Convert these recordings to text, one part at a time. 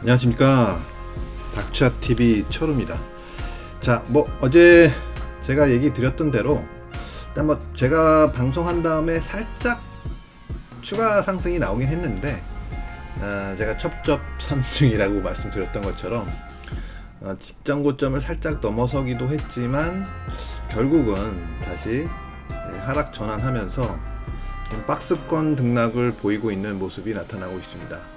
안녕하십니까 닥차TV 철우입니다 자 뭐 어제 제가 얘기 드렸던 대로 일단 뭐 제가 방송한 다음에 살짝 추가 상승이 나오긴 했는데 아, 제가 첩첩산중이라고 말씀드렸던 것처럼 어, 직전 고점을 살짝 넘어서기도 했지만 결국은 다시 네, 하락 전환하면서 좀 박스권 등락을 보이고 있는 모습이 나타나고 있습니다.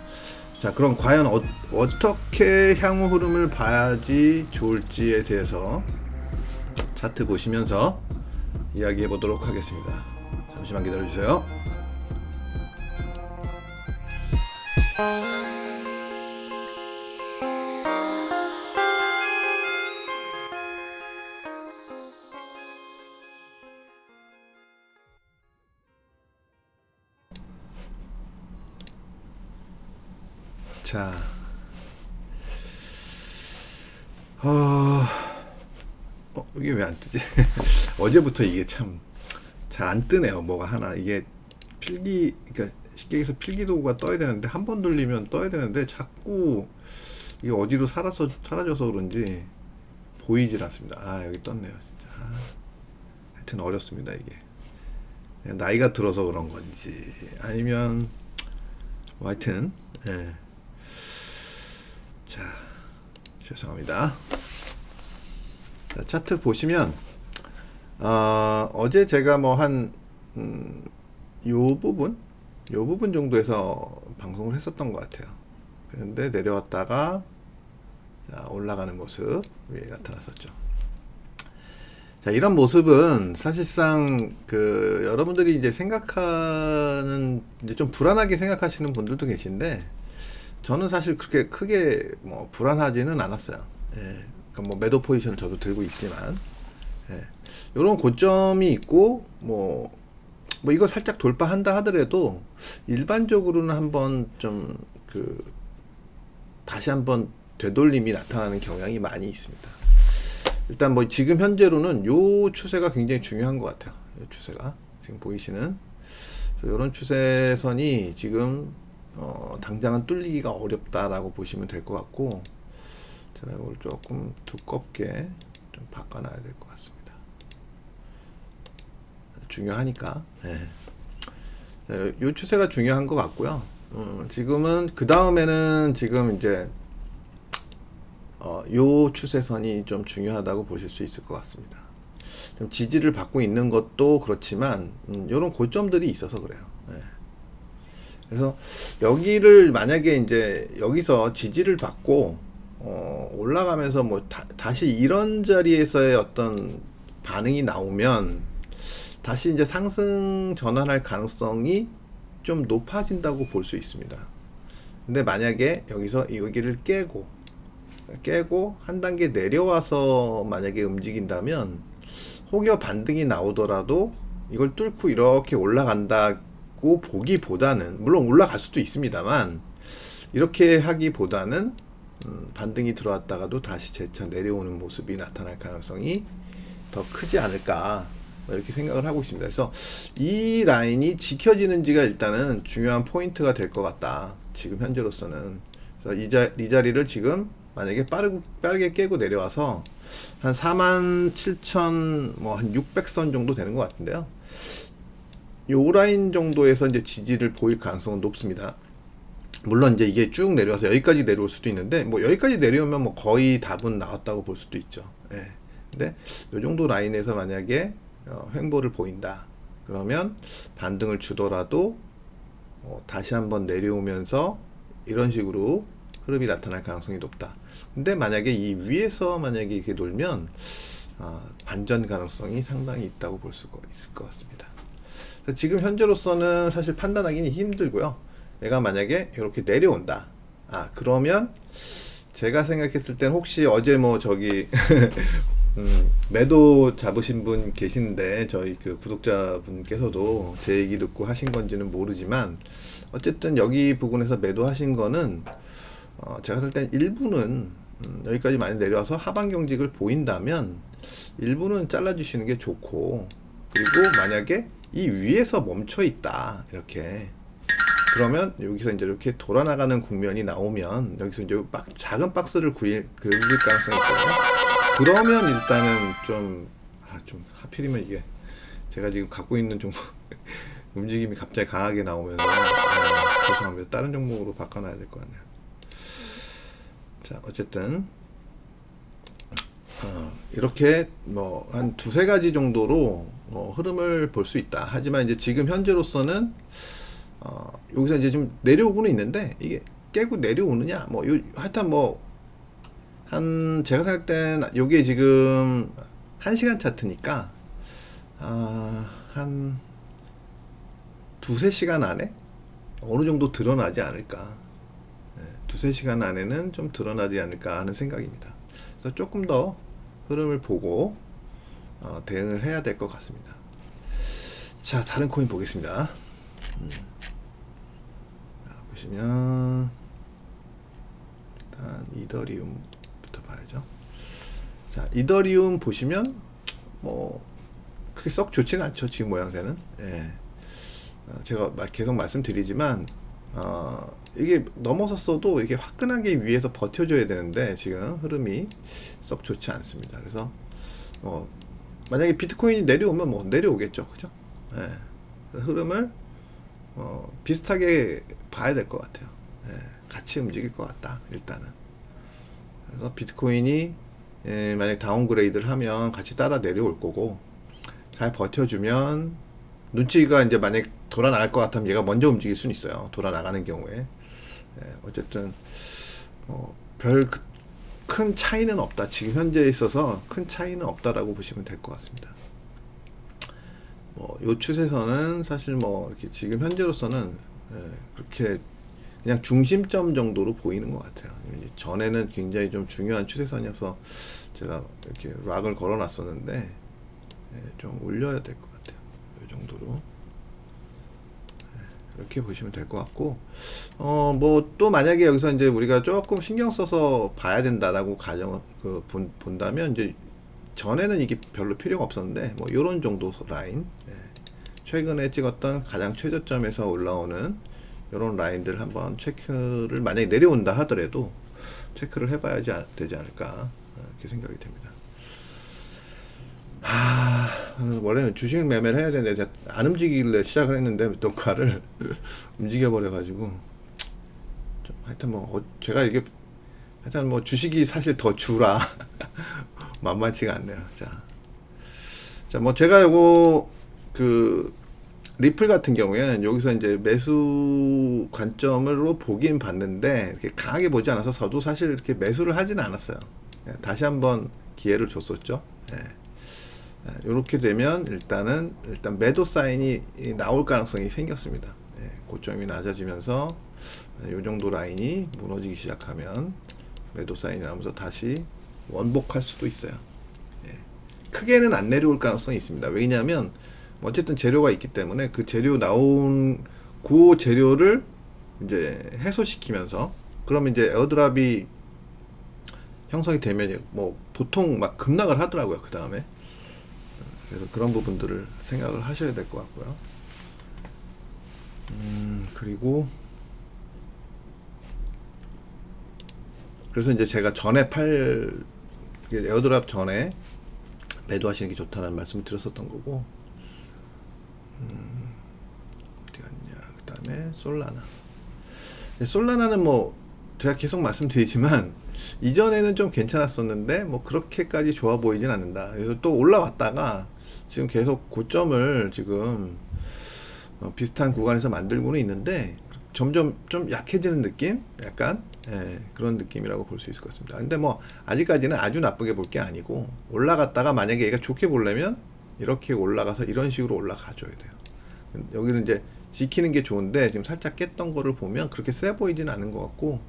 자, 그럼 과연 어, 어떻게 향후 흐름을 봐야지 좋을지에 대해서 차트 보시면서 이야기해 보도록 하겠습니다. 잠시만 기다려 주세요. 자, 어, 어 이게 왜 안 뜨지? 어제부터 이게 참 잘 안 뜨네요. 뭐가 하나 이게 필기, 그러니까 쉽게 얘기해서 필기 도구가 떠야 되는데 한 번 돌리면 떠야 되는데 자꾸 이게 어디로 살아서 사라져서 그런지 보이질 않습니다. 아 여기 떴네요, 진짜. 아, 하여튼 어렵습니다 이게. 나이가 들어서 그런 건지 아니면 뭐 하여튼 예. 자, 죄송합니다. 자, 차트 보시면 어, 어제 제가 뭐한 음, 요 부분, 요 부분 정도에서 방송을 했었던 것 같아요. 그런데 내려왔다가 자, 올라가는 모습 위에 나타났었죠. 자, 이런 모습은 사실상 그 여러분들이 이제 생각하는 이제 좀 불안하게 생각하시는 분들도 계신데 저는 사실 그렇게 크게 뭐 불안하지는 않았어요. 예. 그러니까 뭐 매도 포지션 저도 들고 있지만 예. 이런 고점이 있고 뭐, 뭐 이거 살짝 돌파한다 하더라도 일반적으로는 한번 좀 그 다시 한번 되돌림이 나타나는 경향이 많이 있습니다. 일단 뭐 지금 현재로는 요 추세가 굉장히 중요한 것 같아요. 요 추세가 지금 보이시는 이런 추세선이 지금 어, 당장은 뚫리기가 어렵다라고 보시면 될 것 같고 제가 이걸 조금 두껍게 좀 바꿔놔야 될 것 같습니다. 중요하니까. 네. 자, 요- 요 추세가 중요한 것 같고요. 음, 지금은 그 다음에는 지금 이제 어, 요 추세선이 좀 중요하다고 보실 수 있을 것 같습니다. 좀 지지를 받고 있는 것도 그렇지만 음, 이런 고점들이 있어서 그래요. 네. 그래서 여기를 만약에 이제 여기서 지지를 받고 어, 올라가면서 뭐 다, 시 이런 자리에서의 어떤 반응이 나오면 다시 이제 상승 전환할 가능성이 좀 높아진다고 볼 수 있습니다. 근데 만약에 여기서 여기를 깨고 깨고 한 단계 내려와서 만약에 움직인다면 혹여 반등이 나오더라도 이걸 뚫고 이렇게 올라간다 고 보기보다는 물론 올라갈 수도 있습니다만 이렇게 하기보다는 음, 반등이 들어왔다가도 다시 재차 내려오는 모습이 나타날 가능성이 더 크지 않을까 뭐 이렇게 생각을 하고 있습니다. 그래서 이 라인이 지켜지는지가 일단은 중요한 포인트가 될 것 같다. 지금 현재로서는 그래서 이, 자, 이 자리를 지금 만약에 빠르고 빠르게 깨고 내려와서 한 4만 7천 뭐한 600선 정도 되는 것 같은데요. 요 라인 정도에서 이제 지지를 보일 가능성은 높습니다. 물론 이제 이게 쭉 내려와서 여기까지 내려올 수도 있는데 뭐 여기까지 내려오면 뭐 거의 답은 나왔다고 볼 수도 있죠. 예. 근데 요 정도 라인에서 만약에 어, 횡보를 보인다. 그러면 반등을 주더라도 어, 다시 한번 내려오면서 이런 식으로 흐름이 나타날 가능성이 높다. 근데 만약에 이 위에서 만약에 이렇게 놀면 아, 반전 가능성이 상당히 있다고 볼 수가 있을 것 같습니다. 지금 현재로서는 사실 판단하기는 힘들고요. 얘가 만약에 이렇게 내려온다. 아 그러면 제가 생각했을 땐 혹시 어제 뭐 저기 음, 매도 잡으신 분 계신데 저희 그 구독자분께서도 제 얘기 듣고 하신 건지는 모르지만 어쨌든 여기 부분에서 매도하신 거는 어, 제가 봤을 땐 일부는 음, 여기까지 많이 내려와서 하방 경직을 보인다면 일부는 잘라주시는 게 좋고 그리고 만약에 이 위에서 멈춰 있다 이렇게 그러면 여기서 이제 이렇게 돌아 나가는 국면이 나오면 여기서 이제 박, 작은 박스를 구일, 그릴 가능성이 있거든요. 그러면 일단은 좀, 아, 좀 하필이면 이게 제가 지금 갖고 있는 종목 움직임이 갑자기 강하게 나오면서 아, 죄송합니다. 다른 종목으로 바꿔놔야 될 것 같네요. 자, 어쨌든 어, 이렇게 뭐 한 두세 가지 정도로 어, 흐름을 볼 수 있다. 하지만 이제 지금 현재로서는 어, 여기서 이제 좀 내려오고는 있는데 이게 깨고 내려오느냐 뭐 요, 하여튼 뭐 한 제가 생각할 땐 요게 지금 한 시간 차트니까 아, 한 두세 시간 안에 어느 정도 드러나지 않을까 네, 두세 시간 안에는 좀 드러나지 않을까 하는 생각입니다. 그래서 조금 더 흐름을 보고 어, 대응을 해야 될 것 같습니다. 자, 다른 코인 보겠습니다. 음. 자, 보시면 일단 이더리움부터 봐야죠. 자, 이더리움 보시면 뭐 그렇게 썩 좋지는 않죠. 지금 모양새는. 예. 어, 제가 마- 계속 말씀드리지만 어, 이게 넘어섰어도 이게 화끈하게 위에서 버텨줘야 되는데 지금 흐름이 썩 좋지 않습니다. 그래서 어, 만약에 비트코인이 내려오면 뭐 내려오겠죠, 그죠? 예. 흐름을 어, 비슷하게 봐야 될 것 같아요. 예. 같이 움직일 것 같다, 일단은. 그래서 비트코인이 예, 만약 다운그레이드를 하면 같이 따라 내려올 거고 잘 버텨주면 눈치가 이제 만약 돌아 나갈 것 같으면 얘가 먼저 움직일 수는 있어요. 돌아 나가는 경우에 예, 어쨌든 뭐별 큰 차이는 없다. 지금 현재에 있어서 큰 차이는 없다라고 보시면 될 것 같습니다. 뭐요 추세선은 사실 뭐 이렇게 지금 현재로서는 예, 그렇게 그냥 중심점 정도로 보이는 것 같아요. 전에는 굉장히 좀 중요한 추세선이어서 제가 이렇게 락을 걸어놨었는데 예, 좀 올려야 될 것 같아요. 이 정도로 예, 이렇게 보시면 될 것 같고 어 뭐 또 만약에 여기서 이제 우리가 조금 신경 써서 봐야 된다라고 가정 그 본, 본다면 이제 전에는 이게 별로 필요가 없었는데 뭐 이런 정도 라인 예. 최근에 찍었던 가장 최저점에서 올라오는 이런 라인들 한번 체크를 만약에 내려온다 하더라도 체크를 해봐야지 아- 되지 않을까 어, 이렇게 생각이 됩니다. 하, 원래는 주식 매매를 해야 되는데 안 움직이길래 시작을 했는데 녹화를 움직여 버려가지고 좀 하여튼 뭐 어, 제가 이게 하여튼 뭐 주식이 사실 더 주라 만만치가 않네요. 자, 자 뭐 제가 요거 그 리플 같은 경우에는 여기서 이제 매수 관점으로 보긴 봤는데 이렇게 강하게 보지 않아서 저도 사실 이렇게 매수를 하진 않았어요. 예, 다시 한번 기회를 줬었죠. 이렇게 되면 일단은 일단 매도 사인이 이- 나올 가능성이 생겼습니다. 예, 고점이 낮아지면서 이 정도 라인이 무너지기 시작하면 매도 사인이 나오면서 다시 원복할 수도 있어요. 예. 크게는 안 내려올 가능성이 있습니다. 왜냐하면 어쨌든 재료가 있기 때문에 그 재료 나온 그 재료를 이제 해소시키면서 그러면 이제 에어드랍이 형성이 되면 뭐 보통 막 급락을 하더라고요. 그 다음에 그래서 그런 부분들을 생각을 하셔야 될 것 같고요. 음 그리고 그래서 이제 제가 전에 팔 에어드랍 전에 매도하시는 게 좋다는 말씀을 드렸었던 거고 음, 어디 갔냐 그 다음에 솔라나 네, 솔라나는 뭐 제가 계속 말씀드리지만 이전에는 좀 괜찮았었는데 뭐 그렇게까지 좋아 보이진 않는다 그래서 또 올라왔다가 지금 계속 고점을 지금 어, 비슷한 구간에서 만들고는 있는데 점점 좀 약해지는 느낌? 약간 예, 그런 느낌이라고 볼 수 있을 것 같습니다. 근데 뭐 아직까지는 아주 나쁘게 볼 게 아니고 올라갔다가 만약에 얘가 좋게 보려면 이렇게 올라가서 이런 식으로 올라가 줘야 돼요. 여기는 이제 지키는 게 좋은데 지금 살짝 깼던 거를 보면 그렇게 세 보이지는 않은 것 같고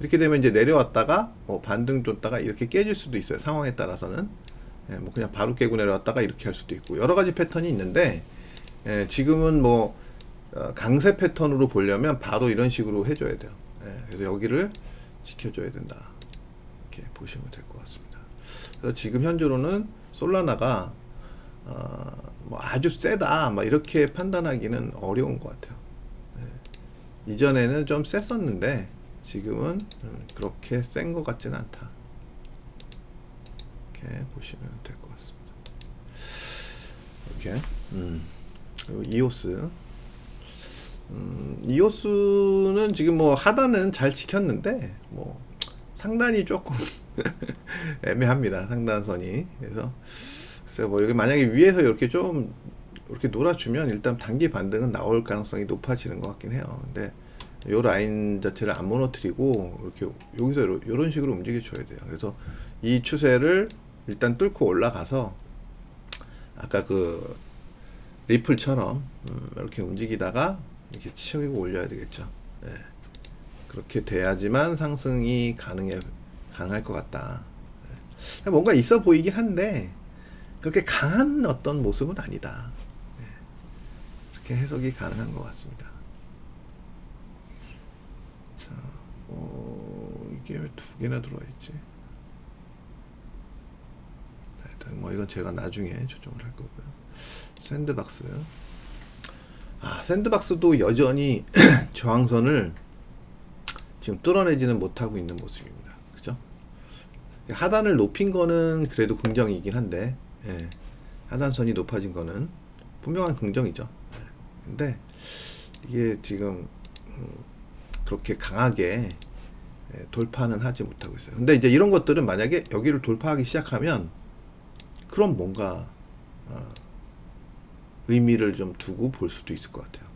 이렇게 되면 이제 내려왔다가 뭐 반등 줬다가 이렇게 깨질 수도 있어요. 상황에 따라서는 예, 뭐 그냥 바로 깨고 내려왔다가 이렇게 할 수도 있고 여러 가지 패턴이 있는데 예, 지금은 뭐 어, 강세 패턴으로 보려면 바로 이런 식으로 해줘야 돼요. 예, 그래서 여기를 지켜줘야 된다. 이렇게 보시면 될 것 같습니다. 그래서 지금 현재로는 솔라나가 어, 뭐 아주 세다, 막 이렇게 판단하기는 어려운 것 같아요. 예. 이전에는 좀 셌었는데 지금은 음, 그렇게 센 것 같지는 않다. 이렇게 보시면 될 것 같습니다. 이렇게 음. 이오스 음, 이오스는 지금 뭐 하단은 잘 지켰는데 뭐 상단이 조금 애매합니다. 상단선이 그래서 글쎄 뭐 여기 만약에 위에서 이렇게 좀 이렇게 놀아주면 일단 단기 반등은 나올 가능성이 높아지는 것 같긴 해요. 근데 요 라인 자체를 안 무너뜨리고 이렇게 여기서 이런 식으로 움직여 줘야 돼요. 그래서 이 추세를 일단 뚫고 올라가서 아까 그 리플처럼 음, 이렇게 움직이다가 이렇게 치고 올려야 되겠죠. 예. 그렇게 돼야지만 상승이 가능해 가능할 것 같다. 예. 뭔가 있어 보이긴 한데 그렇게 강한 어떤 모습은 아니다. 예. 그렇게 해석이 가능한 것 같습니다. 자, 어, 이게 왜 두 개나 들어와 있지? 일단 뭐 이건 제가 나중에 조정을 할 거고요. 샌드박스. 아, 샌드박스도 여전히 저항선을 지금 뚫어내지는 못하고 있는 모습입니다. 그죠? 하단을 높인 거는 그래도 긍정이긴 한데, 예. 하단선이 높아진 거는 분명한 긍정이죠. 예. 근데 이게 지금 음, 그렇게 강하게 예, 돌파는 하지 못하고 있어요. 근데 이제 이런 것들은 만약에 여기를 돌파하기 시작하면 그럼 뭔가 어, 의미를 좀 두고 볼 수도 있을 것 같아요.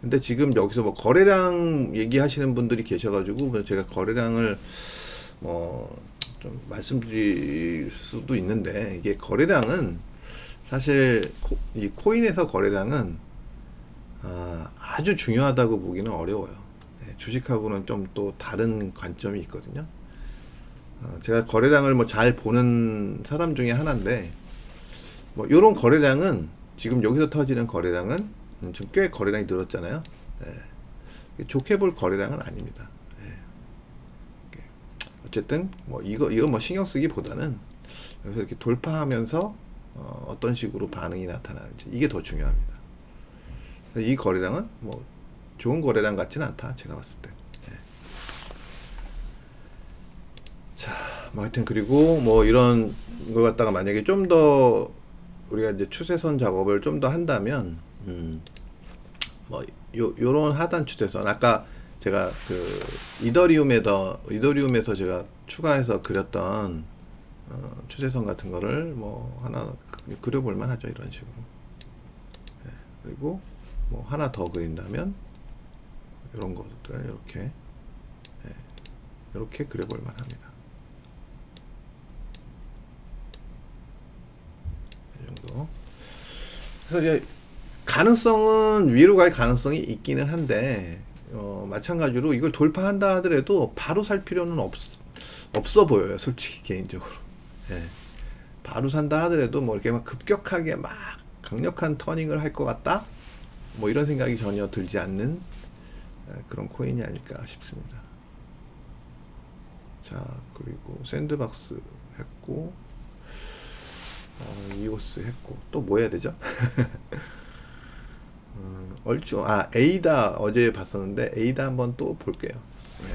근데 지금 여기서 뭐 거래량 얘기하시는 분들이 계셔가지고 뭐 제가 거래량을 뭐 좀 말씀드릴 수도 있는데 이게 거래량은 사실 코, 이 코인에서 거래량은 아, 아주 중요하다고 보기는 어려워요. 예, 주식하고는 좀 또 다른 관점이 있거든요. 어, 제가 거래량을 뭐 잘 보는 사람 중에 하나인데 뭐 요런 거래량은 지금 여기서 터지는 거래량은 음, 지금 꽤 거래량이 늘었잖아요. 예. 좋게 볼 거래량은 아닙니다. 예. 어쨌든 뭐 이거 이거 뭐 신경 쓰기보다는 여기서 이렇게 돌파하면서 어, 어떤 식으로 반응이 나타나는지 이게 더 중요합니다. 이 거래량은 뭐 좋은 거래량 같지는 않다 제가 봤을 때. 예. 자, 뭐 하여튼 그리고 뭐 이런 거 갖다가 만약에 좀더 우리가 이제 추세선 작업을 좀 더 한다면 음, 뭐 요, 요런 하단 추세선. 아까 제가 그 이더리움에서 이더리움에서 제가 추가해서 그렸던 어, 추세선 같은 거를 뭐 하나 그- 그려볼 만하죠 이런 식으로. 예, 그리고 뭐 하나 더 그린다면 이런 것들 이렇게 예, 이렇게 그려볼 만합니다 이 정도 그래서 이제 가능성은 위로 갈 가능성이 있기는 한데 어, 마찬가지로 이걸 돌파한다 하더라도 바로 살 필요는 없, 없어 보여요 솔직히 개인적으로. 예. 바로 산다 하더라도 뭐 이렇게 막 급격하게 막 강력한 터닝을 할 것 같다? 뭐 이런 생각이 전혀 들지 않는 예, 그런 코인이 아닐까 싶습니다. 자 그리고 샌드박스 했고 어, 이오스 했고 또 뭐 해야 되죠? 음, 얼추 아 에이다 어제 봤었는데 에이다 한번 또 볼게요. 네.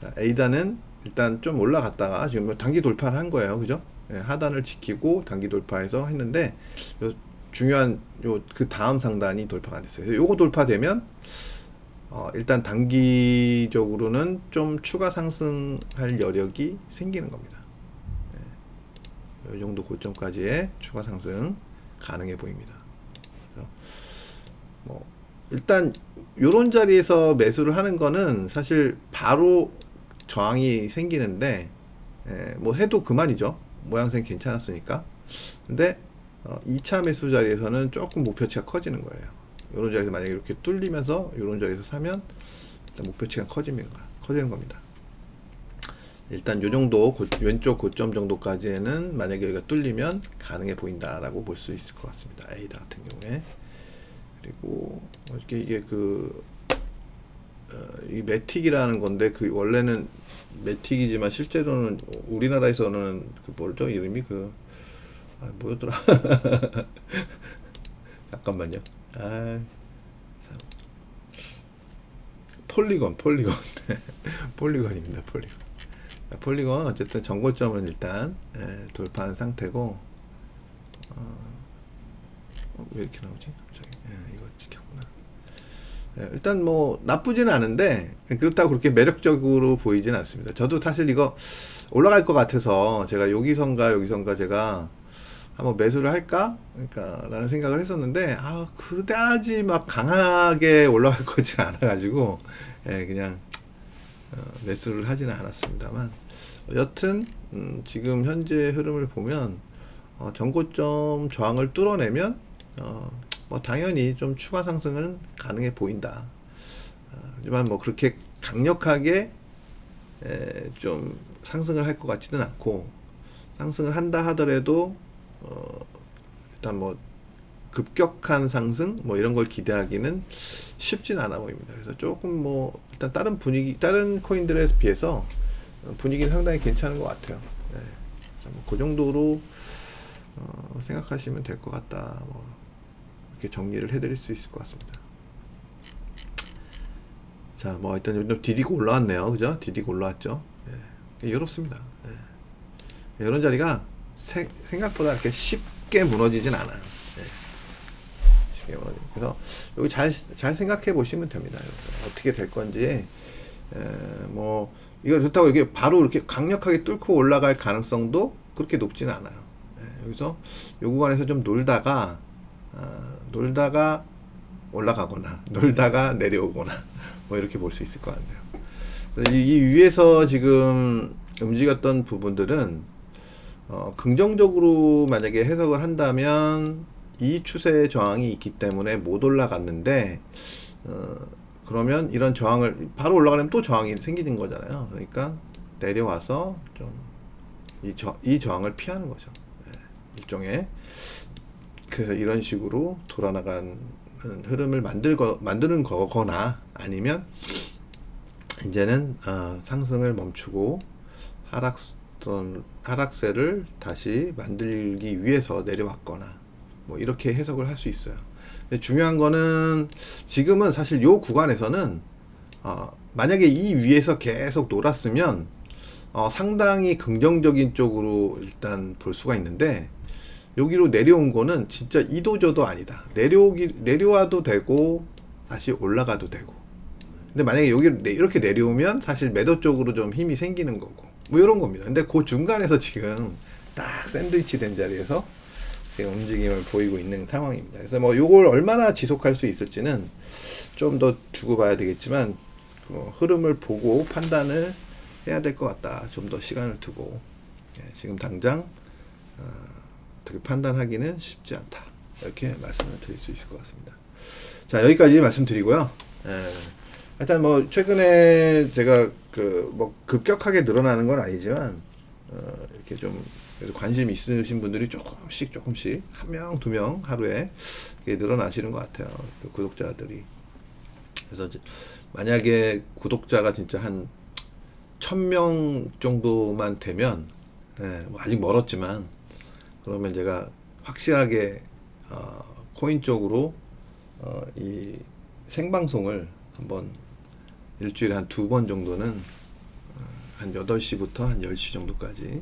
자, 에이다는 일단 좀 올라갔다가 지금 뭐 단기 돌파를 한 거예요, 그죠? 네, 하단을 지키고 단기 돌파해서 했는데 요 중요한 요 그 다음 상단이 돌파가 안 됐어요. 요거 돌파되면 어, 일단 단기적으로는 좀 추가 상승할 여력이 생기는 겁니다. 이 정도 고점까지의 추가 상승 가능해 보입니다. 그래서 뭐 일단 요런 자리에서 매수를 하는 거는 사실 바로 저항이 생기는데 예, 뭐 해도 그만이죠. 모양새 괜찮았으니까. 근데 어, 2차 매수 자리에서는 조금 목표치가 커지는 거예요. 요런 자리에서 만약에 이렇게 뚫리면서 요런 자리에서 사면 목표치가 거 커지는 겁니다. 일단 요 정도 고, 왼쪽 고점 정도까지는 만약에 여기가 뚫리면 가능해 보인다라고 볼 수 있을 것 같습니다. 에이다 같은 경우에 그리고 뭐 이렇게 이게 그 어, 이 매틱이라는 건데 그 원래는 매틱이지만 실제로는 우리나라에서는 그 뭐죠 이름이 그 아, 뭐였더라 잠깐만요 아 참. 폴리건, 폴리건. 폴리건입니다, 폴리건. 자, 폴리건 어쨌든 전고점은 일단 예, 돌파한 상태고 어, 어, 왜 이렇게 나오지? 갑자기 예, 이거 지켰구나. 예, 일단 뭐 나쁘진 않은데 그렇다고 그렇게 매력적으로 보이진 않습니다. 저도 사실 이거 올라갈 것 같아서 제가 여기선가 여기선가 제가 한번 매수를 할까? 그러니까 라는 생각을 했었는데 아 그다지 막 강하게 올라갈 거지 않아가지고 예, 그냥 어, 매수를 하지는 않았습니다만 여튼 음, 지금 현재 흐름을 보면 어, 전고점 저항을 뚫어내면 어, 뭐 당연히 좀 추가 상승은 가능해 보인다. 어, 하지만 뭐 그렇게 강력하게 에, 좀 상승을 할 것 같지는 않고 상승을 한다 하더라도 어, 일단 뭐 급격한 상승 뭐 이런 걸 기대하기는 쉽진 않아 보입니다. 그래서 조금 뭐 일단 다른 분위기 다른 코인들에 비해서 분위기는 상당히 괜찮은 것 같아요. 네. 그래서 뭐그 정도로 어, 생각하시면 될 것 같다. 뭐 이렇게 정리를 해드릴 수 있을 것 같습니다. 자, 뭐 일단 좀 디디고 올라왔네요, 그죠? 디디고 올라왔죠. 예. 이렇습니다. 예. 이런 자리가 세- 생각보다 이렇게 쉽게 무너지진 않아요. 무너지. 그래서 여기 잘 잘 생각해 보시면 됩니다. 어떻게 될 건지. 에, 뭐 이거 좋다고 이게 바로 이렇게 강력하게 뚫고 올라갈 가능성도 그렇게 높지는 않아요. 예, 여기서 요 구간에서 좀 놀다가 아, 놀다가 올라가거나 놀다가 내려오거나 뭐 이렇게 볼 수 있을 것 같네요. 이, 이 위에서 지금 움직였던 부분들은 어, 긍정적으로 만약에 해석을 한다면 이 추세의 저항이 있기 때문에 못 올라갔는데 어, 그러면 이런 저항을 바로 올라가려면 또 저항이 생기는 거잖아요. 그러니까 내려와서 좀이 저항을 피하는 거죠. 네, 일종의 그래서 이런 식으로 돌아나가는 흐름을 만들거 만드는 거거나 아니면 이제는 어, 상승을 멈추고 하락선 하락세를 다시 만들기 위해서 내려왔거나 뭐 이렇게 해석을 할 수 있어요. 중요한 거는 지금은 사실 요 구간에서는 어, 만약에 이 위에서 계속 놀았으면 어, 상당히 긍정적인 쪽으로 일단 볼 수가 있는데 여기로 내려온 거는 진짜 이도저도 아니다. 내려오기 내려와도 되고 다시 올라가도 되고. 근데 만약에 여기 이렇게 내려오면 사실 매도 쪽으로 좀 힘이 생기는 거고 뭐 이런 겁니다. 근데 그 중간에서 지금 딱 샌드위치 된 자리에서 움직임을 보이고 있는 상황입니다. 그래서 뭐 요걸 얼마나 지속할 수 있을지는 좀 더 두고 봐야 되겠지만 그 흐름을 보고 판단을 해야 될 것 같다. 좀 더 시간을 두고 예, 지금 당장 어, 어떻게 판단하기는 쉽지 않다. 이렇게 말씀을 드릴 수 있을 것 같습니다. 자 여기까지 말씀드리고요. 예, 일단 뭐 최근에 제가 그 뭐 급격하게 늘어나는 건 아니지만 어, 이렇게 좀 관심 있으신 분들이 조금씩 조금씩 한 명 두 명 하루에 늘어나시는 것 같아요. 그 구독자들이. 그래서 만약에 구독자가 진짜 한 천 명 정도만 되면 예, 뭐 아직 멀었지만 그러면 제가 확실하게 어, 코인 쪽으로 어, 이 생방송을 한번 일주일에 한 두 번 정도는 어, 한 8시부터 한 10시 정도까지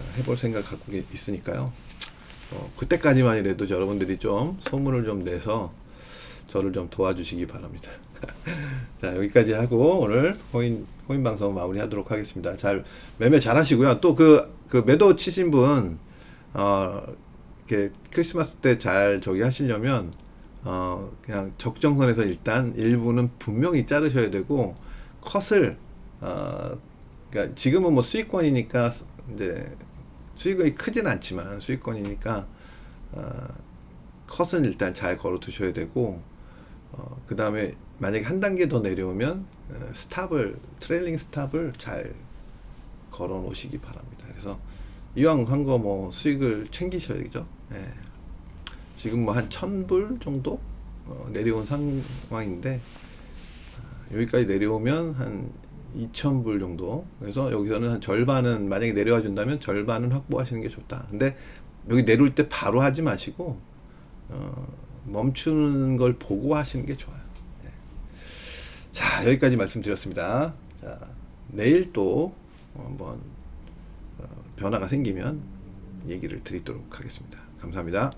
어, 해볼 생각 갖고 계- 있으니까요. 어, 그때까지만이라도 여러분들이 좀 소문을 좀 내서 저를 좀 도와주시기 바랍니다. 자 여기까지 하고 오늘 코인 코인 방송 마무리 하도록 하겠습니다. 잘 매매 잘 하시고요. 또 그 그 매도 치신 분 어, 이렇게 크리스마스 때 잘 저기 하시려면 어, 그냥 적정선에서 일단 일부는 분명히 자르셔야 되고 컷을 어, 그러니까 지금은 뭐 수익권이니까 스- 이제 수익이 크진 않지만 수익권이니까 어, 컷은 일단 잘 걸어 두셔야 되고 어, 그 다음에 만약에 한 단계 더 내려오면 어, 스탑을 트레일링 스탑을 잘 걸어 놓으시기 바랍니다. 그래서 이왕 한 거 뭐 수익을 챙기셔야죠. 예. 지금 뭐 한 천불 정도 어, 내려온 상황인데 아, 여기까지 내려오면 한 2천 불 정도. 그래서 여기서는 한 절반은 만약에 내려와 준다면 절반은 확보하시는 게 좋다. 근데 여기 내려올 때 바로 하지 마시고 어, 멈추는 걸 보고 하시는 게 좋아요. 예. 자, 여기까지 말씀드렸습니다. 자, 내일 또 한번 어, 변화가 생기면 얘기를 드리도록 하겠습니다. 감사합니다.